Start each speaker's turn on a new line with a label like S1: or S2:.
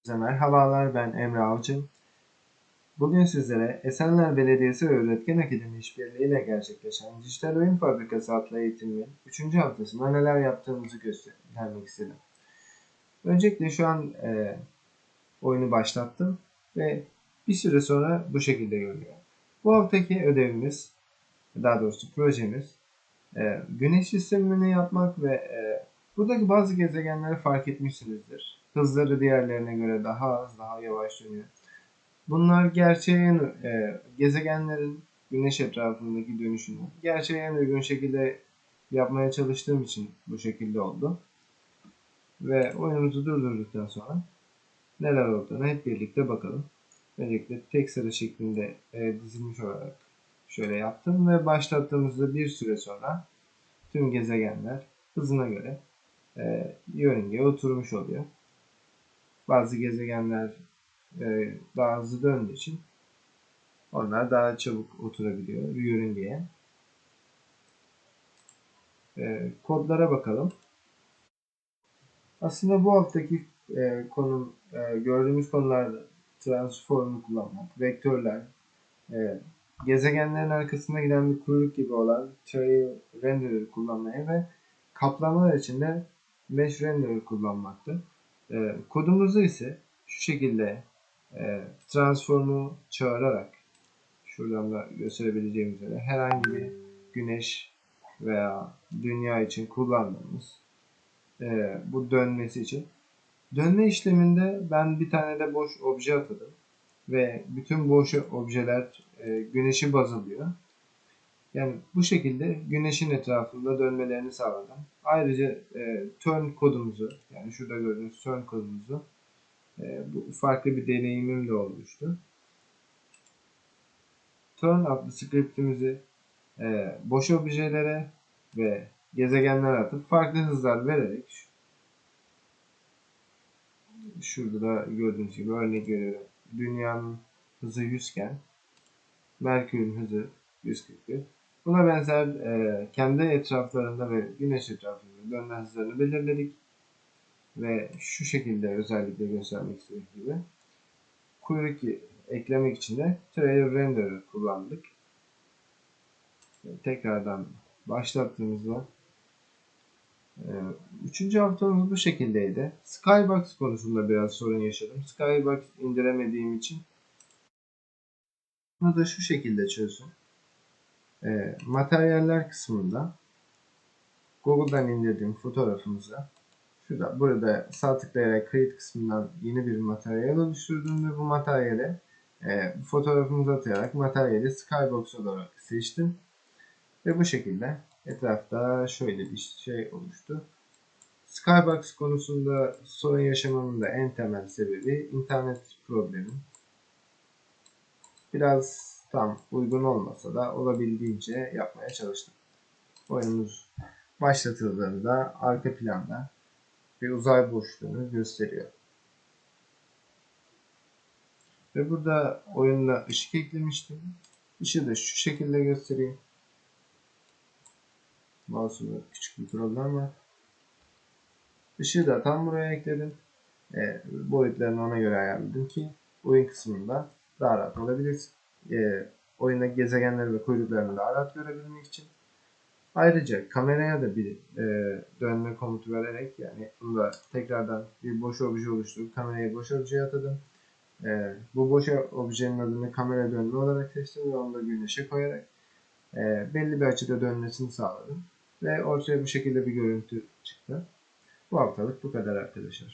S1: Herkese merhabalar ben Emre Avcı. Bugün sizlere Esenler Belediyesi Öğretmen Akademi işbirliğiyle gerçekleşen Dijital Oyun Fabrikası adlı eğitimin 3. haftasında neler yaptığımızı göstermek istedim. Öncelikle şu an e, oyunu başlattım ve bir süre sonra bu şekilde görünüyor. Bu haftaki ödevimiz, daha doğrusu projemiz e, güneş sistemini yapmak ve e, buradaki bazı gezegenleri fark etmişsinizdir. Hızları diğerlerine göre daha az, daha yavaş dönüyor. Bunlar gerçeğe e, gezegenlerin güneş etrafındaki dönüşünü gerçeğe en uygun şekilde yapmaya çalıştığım için bu şekilde oldu. Ve oyunumuzu durdurduktan sonra neler olduğunu hep birlikte bakalım. Öncelikle tek sıra şeklinde e, dizilmiş olarak şöyle yaptım ve başlattığımızda bir süre sonra tüm gezegenler hızına göre e, yörüngeye oturmuş oluyor. Bazı gezegenler e, daha hızlı döndüğü için onlar daha çabuk oturabiliyor yörüngeye. E, kodlara bakalım. Aslında bu haftaki e, konu e, gördüğümüz konularda transformu kullanmak, vektörler, e, gezegenlerin arkasında giden bir kuyruk gibi olan trail renderer kullanmayı ve kaplamalar için de mesh renderer kullanmaktı. E, kodumuzu ise şu şekilde e, transformu çağırarak şuradan da gösterebileceğim üzere herhangi bir güneş veya dünya için kullandığımız e, bu dönmesi için dönme işleminde ben bir tane de boş obje atadım ve bütün boş objeler e, güneşi baz alıyor. Yani bu şekilde güneşin etrafında dönmelerini sağladım. Ayrıca e, turn kodumuzu yani şurada gördüğünüz turn kodumuzu e, bu farklı bir deneyimim de olmuştu. Turn adlı scriptimizi e, boş objelere ve gezegenlere atıp farklı hızlar vererek şurada da gördüğünüz gibi örnek veriyorum. Dünyanın hızı 100 iken Merkür'ün hızı 141. Buna benzer e, kendi etraflarında ve güneş etrafında dönme hızlarını belirledik. Ve şu şekilde özellikle göstermek istediğim gibi kuyruk eklemek için de trailer renderer kullandık. Tekrardan başlattığımızda e, Üçüncü haftamız bu şekildeydi. Skybox konusunda biraz sorun yaşadım. Skybox indiremediğim için bunu da şu şekilde çözdüm. E, materyaller kısmında Google'dan indirdiğim fotoğrafımıza şurada burada sağ tıklayarak kayıt kısmından yeni bir materyal oluşturdum ve bu materyale e, fotoğrafımızı atayarak materyali Skybox olarak seçtim. Ve bu şekilde etrafta şöyle bir şey oluştu. Skybox konusunda sorun yaşamamın da en temel sebebi internet problemi. Biraz tam uygun olmasa da olabildiğince yapmaya çalıştım. Oyunumuz başlatıldığında arka planda bir uzay boşluğunu gösteriyor. Ve burada oyunda ışık eklemiştim. Işığı da şu şekilde göstereyim. Mouse'umda küçük bir problem var. Işığı da tam buraya ekledim. E, boyutlarını ona göre ayarladım ki oyun kısmında daha rahat olabilirsin. E, oyunda gezegenleri ve kuyruklarını daha rahat görebilmek için. Ayrıca kameraya da bir e, dönme komutu vererek yani bunda tekrardan bir boş obje oluşturup kamerayı boş objeye atadım. E, bu boş objenin adını kamera dönme olarak seçtim ve onu da güneşe koyarak e, belli bir açıda dönmesini sağladım. Ve ortaya bu şekilde bir görüntü çıktı. Bu haftalık bu kadar arkadaşlar.